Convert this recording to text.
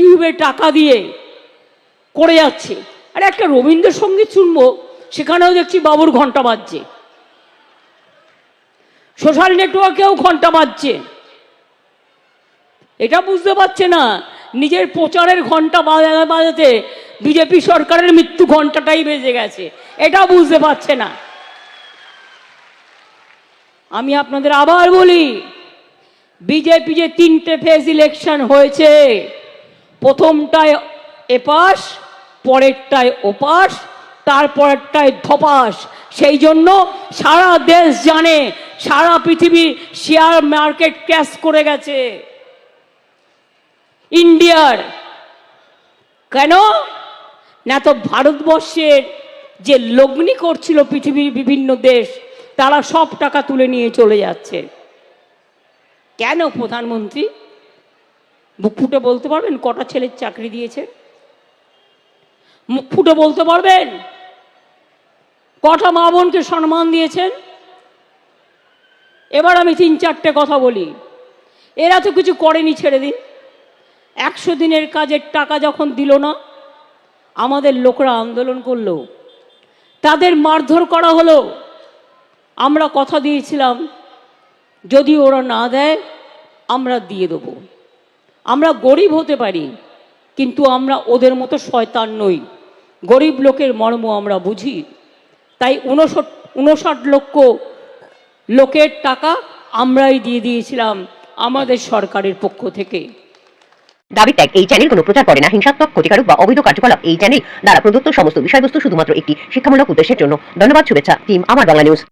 ইউটিউবে টাকা দিয়ে করে যাচ্ছে। আর একটা রবীন্দ্রসঙ্গীত শুনব, সেখানেও দেখছি বাবুর ঘণ্টা বাজছে। সোশ্যাল নেটওয়ার্কেও ঘণ্টা বাজছে। এটা বুঝতে পারছে না, নিজের প্রচারের ঘণ্টা বাজাতে বাজাতে বিজেপি সরকারের মৃত্যু ঘন্টাটাই বেজে গেছে। এটা বুঝতে পারছে না। আমি আপনাদের আবার বলি, বিজেপি যে তিনটে ফেজ ইলেকশন হয়েছে প্রথমটায় এপাশ, পরেরটায় ওপাশ, তারপরেরটায় ধপাস সেই জন্য সারা দেশ জানে, সারা পৃথিবী শেয়ার মার্কেট ক্র্যাশ করে গেছে। ইন্ডিয়ার কেন? না তো ভারতবর্ষের যে লগ্নি করছিল পৃথিবীর বিভিন্ন দেশ, তারা সব টাকা তুলে নিয়ে চলে যাচ্ছে। কেন প্রধানমন্ত্রী? মুখ ফুটে বলতে পারবেন? কটা ছেলের চাকরি দিয়েছে? মুখ ফুটে বলতে পারবেন? কটা মা বোনকে সম্মান দিয়েছেন? এবার আমি তিন চারটে কথা বলি। এরা তো কিছু করেনি ছেড়ে দিন। একশো দিনের কাজের টাকা যখন দিল না, আমাদের লোকরা আন্দোলন করল। তাদের মারধর করা হলো। আমরা কথা দিয়েছিলাম, যদি ওরা না দেয়, আমরা দিয়ে দেবো। আমরা গরিব হতে পারি, কিন্তু আমরা ওদের মতো শয়তান নই। গরিব লোকের মর্ম আমরা বুঝি। তাই উনষট, উনষাট লক্ষ লোকের টাকা আমরাই দিয়ে দিয়েছিলাম আমাদের সরকারের পক্ষ থেকে। দাবি ত্যাগ, এই চ্যানেল কোনো প্রচার করে না। হিংসাত্মক, ক্ষতিকারক বা অবৈধ কার্যকলাপ, এই চ্যানেল দ্বারা প্রদত্ত সমস্ত বিষয়বস্তু শুধুমাত্র একটি শিক্ষামূলক উদ্দেশ্যের জন্য। ধন্যবাদ, শুভেচ্ছা টিম আমার বাংলা নিউজ